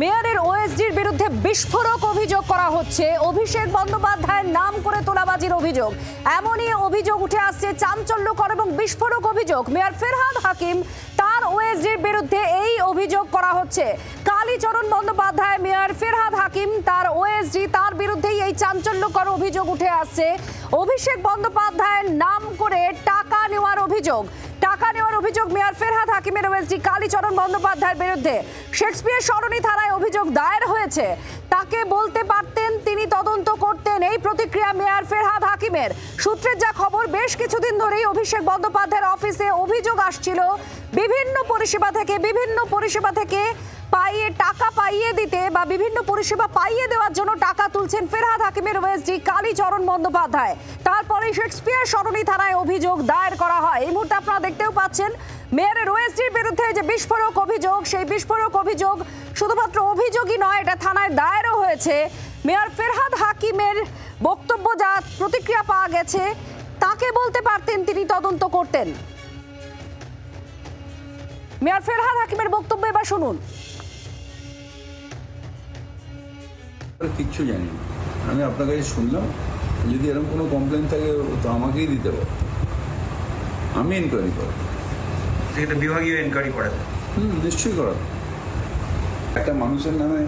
মেয়রের ওএসডির বিরুদ্ধে বিস্ফোরক অভিযোগ করা হচ্ছে। অভিষেক বন্দ্যোপাধ্যায়ের নাম করে তোলাবাজির অভিযোগ। এমনই অভিযোগ উঠে আসছে চাঞ্চল্যকর এবং বিস্ফোরক অভিযোগ। মেয়র ফেরহাদ হাকিম তার ওএসডির বিরুদ্ধে এই অভিযোগ করা হচ্ছে। কালীচরণ বন্দ্যোপাধ্যায়, মেয়র ফেরহাদ হাকিম তার ওএসডি তার বিরুদ্ধেই এই চাঞ্চল্যকর অভিযোগ উঠে আসছে। অভিষেক বন্দ্যোপাধ্যায়ের নাম করে টাকা নেওয়ার অভিযোগ। টাকা নেওয়ার অভিযোগ মেয়র ফেরহাদ হাকিমের ওএসডি কালীচরণ বন্দ্যোপাধ্যায়ের বিরুদ্ধে। শেক্সপিয়ার সরণি থানায় অভিযোগ দায়ের হয়েছে। তাকে বলতে পারতেন, তিনি তদন্ত করতেন এই প্রতিক্রিয়া মেয়র ফেরহাদ হাকিমের। সূত্রের যা খবর, বেশ কিছুদিন ধরেই অভিষেক বন্দ্যোপাধ্যায়ের অফিসে অভিযোগ আসছিল। বিভিন্ন পরিষেবা থেকে, বিভিন্ন পরিষেবা থেকে পাইয়ে, টাকা পাইয়ে দিতে বা বিভিন্ন পরিষেবা পাইয়ে দেওয়ার জন্য টাকা তুলছেন ফেরহাদ হাকিমের ওএসডি কালীচরণ বন্দ্যোপাধ্যায়। তারপরে শেক্সপিয়ার সরণি থানায় অভিযোগ দায়ের করা হয়। এই মুহূর্তে আপনারা দেখতেও পাচ্ছেন, মেয়রের ওয়েসডির বিরুদ্ধে যে বিস্ফোরক অভিযোগ, সেই বিস্ফোরক অভিযোগ শুধুমাত্র অভিযোগই নয়, এটা থানায় দায়েরও হয়েছে। মেয়র ফেরহাদ হাকিমের বক্তব্য যা প্রতিক্রিয়া পাওয়া গেছে, তাকে বলতে পারতেন তিনি তদন্ত করতেন। মেয়র ফেরহাদ হাকিমের বক্তব্য এবার শুনুন। কিচ্ছু জানি না। আমি আপনার কাছে শুনলাম যদি এরকম কোনো কমপ্লেন থাকে তো আমাকেই দিতে পারে। আমি এনকোয়ারি করব। সেটা বিভাগীয় এনকোয়ারি করা হুম নিশ্চয়ই করা একটা মানুষের নামে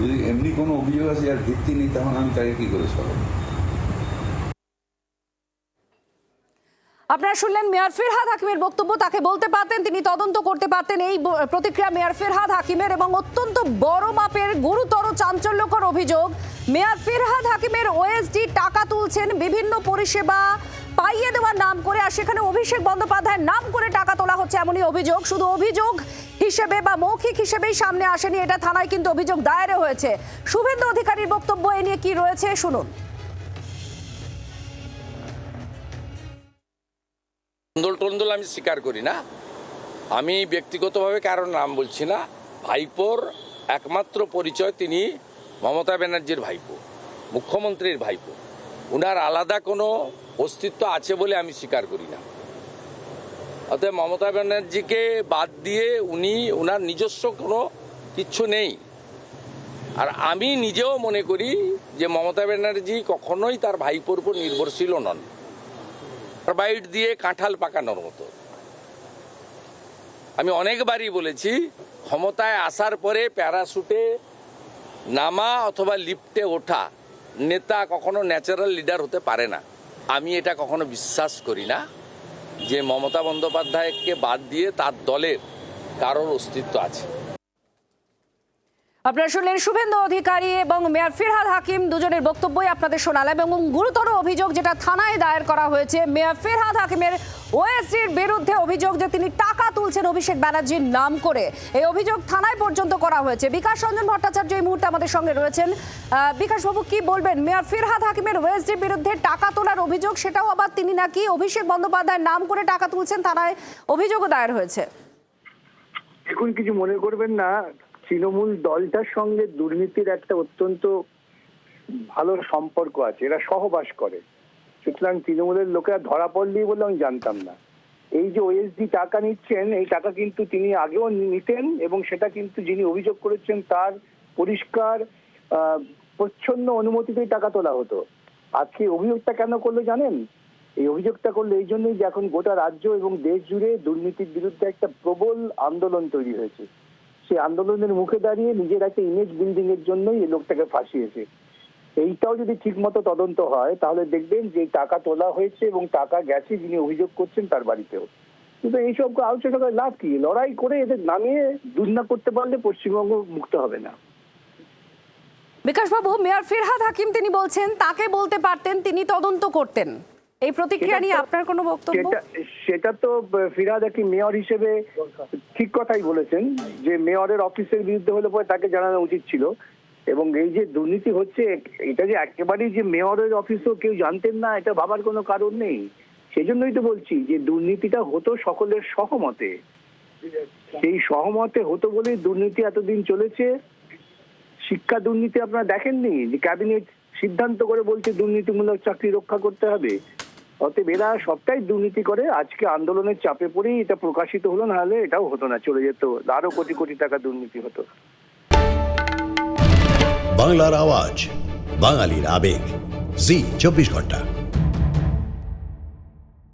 যদি এমনি কোনো অভিযোগ আছে আর ভিত্তি নেই তখন আমি তাকে কী করে সরাবো? আপনারা শুনলেন মেয়র ফিরহাদ হাকিমের বক্তব্য। তাকে বলতে পারতেন তিনি তদন্ত করতে পারতেন। এই প্রতিক্রিয়া মেয়র ফিরহাদ হাকিমের এবং অত্যন্ত বড় মাপের চাঞ্চল্যকর অভিযোগ, মেয়র ফিরহাদ হাকিমের ওএসডি টাকা তুলছেন বিভিন্ন পরিষেবা পাইয়ে দেওয়ার নাম করে, আর সেখানে অভিষেক বন্দ্যোপাধ্যায়ের নাম করে টাকা তোলা হচ্ছে এমনই অভিযোগ। শুধু অভিযোগ হিসেবে বা মৌখিক হিসেবেই সামনে আসেনি, এটা থানায় কিন্তু অভিযোগ দায়েরও হয়েছে। শুভেন্দু অধিকারীর বক্তব্য এ নিয়ে কি রয়েছে, শুনুন। টন্দল টন্দল আমি স্বীকার করি না। আমি ব্যক্তিগতভাবে কারোর নাম বলছি না। ভাইপোর একমাত্র পরিচয় তিনি মমতা ব্যানার্জির ভাইপো, মুখ্যমন্ত্রীর ভাইপো, উনার আলাদা কোনো অস্তিত্ব আছে বলে আমি স্বীকার করি না। অতএব মমতা ব্যানার্জিকে বাদ দিয়ে উনি, উনার নিজস্ব কোনো কিচ্ছু নেই। আর আমি নিজেও মনে করি যে মমতা ব্যানার্জি কখনোই তার ভাইপোর উপর নির্ভরশীল নন। বাইট দিয়ে কাঁঠাল পাকানোর মতো। আমি অনেকবারই বলেছি, ক্ষমতায় আসার পরে প্যারাশুটে নামা অথবা লিফটে ওঠা নেতা কখনো ন্যাচারাল লিডার হতে পারে না। আমি এটা কখনো বিশ্বাস করি না যে মমতা বন্দ্যোপাধ্যায়কে বাদ দিয়ে তার দলের কারোর অস্তিত্ব আছে। আপনারা শুনলেন শুভেন্দু অধিকারী এবং মেয়র ফিরহাদ হাকিম। দুজনের বক্তব্যই আপনাদের শোনালাম এবং গুরুতর অভিযোগ যেটা থানায় দায়ের করা হয়েছে, মেয়র ফিরহাদ হাকিমের ওএসডির বিরুদ্ধে অভিযোগ যে তিনি টাকা তুলছেন অভিষেক ব্যানার্জির নাম করে। এই অভিযোগ থানায় পর্যন্ত করা হয়েছে। বিকাশ রঞ্জন ভট্টাচার্য এই মুহূর্তে আমাদের সঙ্গে রয়েছেন। বিকাশবাবু কি বলবেন? মেয়র ফিরহাদ হাকিমের ওএসডির বিরুদ্ধে টাকা তোলার অভিযোগ, সেটাও আবার তিনি নাকি অভিষেক বন্দ্যোপাধ্যায়ের নাম করে টাকা তুলছেন, থানায় অভিযোগও দায়ের হয়েছে। এখন কিছু মনে করবেন না। তৃণমূল দলটার সঙ্গে দুর্নীতির একটা অত্যন্ত ভালো সম্পর্ক আছে, এরা সহবাস করে। সুতরাং তৃণমূলের লোকেরা ধরা পড়লেই বলে আমি জানতাম না। এই যে ওএসডি টাকা নিচ্ছেন, এই টাকা কিন্তু তিনি আগেও নিতেন এবং সেটা কিন্তু যিনি অভিযোগ করেছেন তার পরিষ্কার প্রচ্ছন্ন অনুমতিতেই টাকা তোলা হতো। আজকে অভিযোগটা কেন করল জানেন? এই অভিযোগটা করল এই জন্যই যে এখন গোটা রাজ্য এবং দেশ জুড়ে দুর্নীতির বিরুদ্ধে একটা প্রবল আন্দোলন তৈরি হয়েছে। সেই আন্দোলনের মুখে দাঁড়িয়ে নিজের একটা ইমেজ বিল্ডিং এর জন্যই এই লোকটাকে ফাঁসিয়েছে। এইটাও যদি ঠিক মতো তদন্ত হয়, তাহলে দেখবেন যে টাকা তোলা হয়েছে এবং টাকা গেছে যিনি অভিযোগ করছেন তার বাড়িতেও। কিন্তু এইসব আলোচনা করে লাভ কি? লড়াই করে এদের নামিয়ে দুর্না করতে পারলে পশ্চিমবঙ্গ মুক্ত হবে না। বিকাশবাবু, মেয়র ফিরহাদ হাকিম তিনি বলছেন, তাকে বলতে পারতেন, তিনি তদন্ত করতেন। এই প্রতিক্রিয়া নিয়ে আপনার কোনো বক্তব্য? সেটা তো ফিরাদ কি মেয়র হিসেবে ঠিক কথাই বলেছেন যে মেয়রের অফিসের বিরুদ্ধে হলে পরে তাকে জানানো উচিত ছিল। এবং এই যে দুর্নীতি হচ্ছে এটা যে একেবারেই যে মেয়রের অফিসও কেউ জানতেন না এটা ভাবার কোনো কারণ নেই। সেই জন্যই তো বলছি যে দুর্নীতিটা হতো সকলের সহমতে। সেই সহমতে হতো বলেই দুর্নীতি এতদিন চলেছে। শিক্ষা দুর্নীতি আপনারা দেখেননি? যে ক্যাবিনেট সিদ্ধান্ত করে বলছে দুর্নীতিমূলক চাকরি রক্ষা করতে হবে। অতএব এরা সবটাই দুর্নীতি করে। আজকে আন্দোলনের চাপে পড়েই এটা প্রকাশিত হলো না হলে এটাও হতো না, চলে যেত। আরও কোটি কোটি টাকা দুর্নীতি হতো। বাংলার আওয়াজ, বাঙালির আবেগ। জি, চব্বিশ ঘণ্টা।